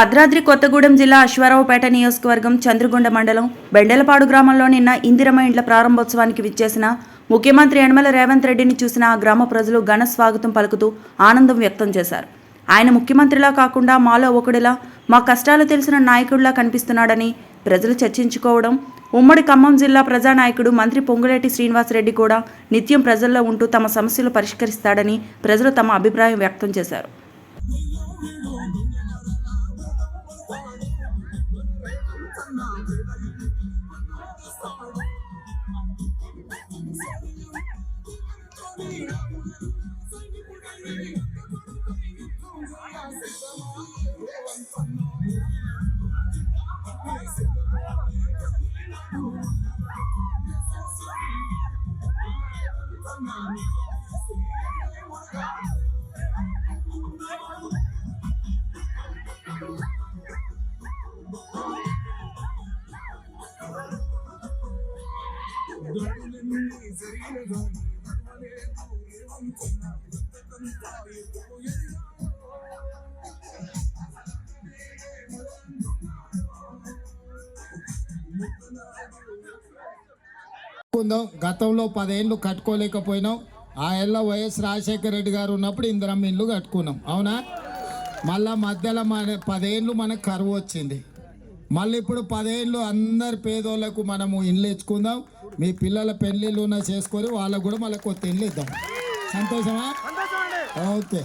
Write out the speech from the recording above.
భద్రాద్రి కొత్తగూడెం జిల్లా అశ్వారావుపేట నియోజకవర్గం చంద్రగొండ మండలం బెండెలపాడు గ్రామంలో నిన్న ఇందిరమ ఇండ్ల ప్రారంభోత్సవానికి విచ్చేసిన ముఖ్యమంత్రి యనమల రేవంత్ రెడ్డిని చూసిన ఆ గ్రామ ప్రజలు ఘన స్వాగతం పలుకుతూ ఆనందం వ్యక్తం చేశారు. ఆయన ముఖ్యమంత్రిలా కాకుండా మాలో ఒకడిలా మా కష్టాలు తెలిసిన నాయకుడిలా కనిపిస్తున్నాడని ప్రజలు చర్చించుకోవడం ఉమ్మడి ఖమ్మం జిల్లా ప్రజానాయకుడు మంత్రి పొంగులేటి శ్రీనివాసరెడ్డి కూడా నిత్యం ప్రజల్లో ఉంటూ తమ సమస్యలు పరిష్కరిస్తాడని ప్రజలు తమ అభిప్రాయం వ్యక్తం చేశారు. Come on. కట్టుకుందాం గతంలో పదేళ్ళు కట్టుకోలేకపోయినాం. ఆ ఏళ్ళ వైఎస్ రాజశేఖర రెడ్డి గారు ఉన్నప్పుడు ఇందిరమ్మ ఇల్లు కట్టుకున్నాం. అవునా? మళ్ళా మధ్యలో మన పదేళ్ళు మనకు కరువు వచ్చింది. మళ్ళీ ఇప్పుడు పదేళ్ళు అందరి పేదోళ్ళకు మనము ఇల్లు ఇచ్చుకుందాం. మీ పిల్లల పెళ్ళిళ్ళు ఉన్న చేసుకొని వాళ్ళకు కూడా మళ్ళీ కొత్త ఇల్లు ఇద్దాం. సంతోషమా? ఓకే.